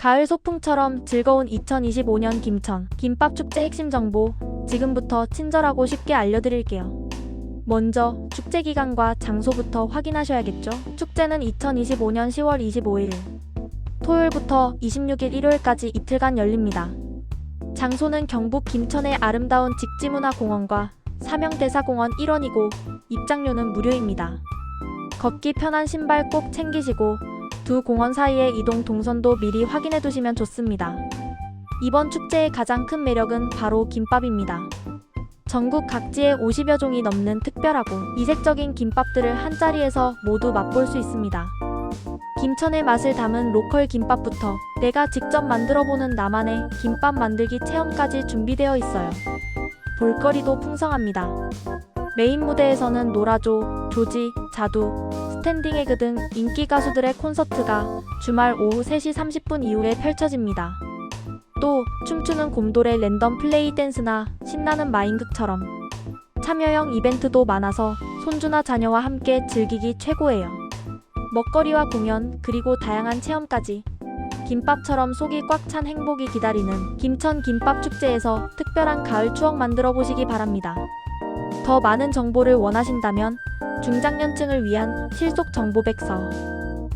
가을 소풍처럼 즐거운 2025년 김천 김밥 축제 핵심 정보 지금부터 친절하고 쉽게 알려드릴게요. 먼저 축제 기간과 장소부터 확인하셔야겠죠. 축제는 2025년 10월 25일 토요일부터 26일 일요일까지 이틀간 열립니다. 장소는 경북 김천의 아름다운 직지문화공원과 삼형대사공원 일원이고 입장료는 무료입니다. 걷기 편한 신발 꼭 챙기시고 두 공원 사이의 이동 동선도 미리 확인해 두시면 좋습니다. 이번 축제의 가장 큰 매력은 바로 김밥입니다. 전국 각지에 50여 종이 넘는 특별하고 이색적인 김밥들을 한자리에서 모두 맛볼 수 있습니다. 김천의 맛을 담은 로컬 김밥부터 내가 직접 만들어보는 나만의 김밥 만들기 체험까지 준비되어 있어요. 볼거리도 풍성합니다. 메인 무대에서는 노라조, 조지, 자두, 스탠딩 에그 등 인기 가수들의 콘서트가 주말 오후 3시 30분 이후에 펼쳐집니다. 또 춤추는 곰돌의 랜덤 플레이 댄스나 신나는 마인극처럼 참여형 이벤트도 많아서 손주나 자녀와 함께 즐기기 최고예요. 먹거리와 공연 그리고 다양한 체험까지 김밥처럼 속이 꽉 찬 행복이 기다리는 김천 김밥 축제에서 특별한 가을 추억 만들어 보시기 바랍니다. 더 많은 정보를 원하신다면 중장년층을 위한 실속 정보백서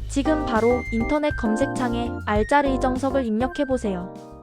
지금 바로 인터넷 검색창에 알짜르이 정석을 입력해 보세요.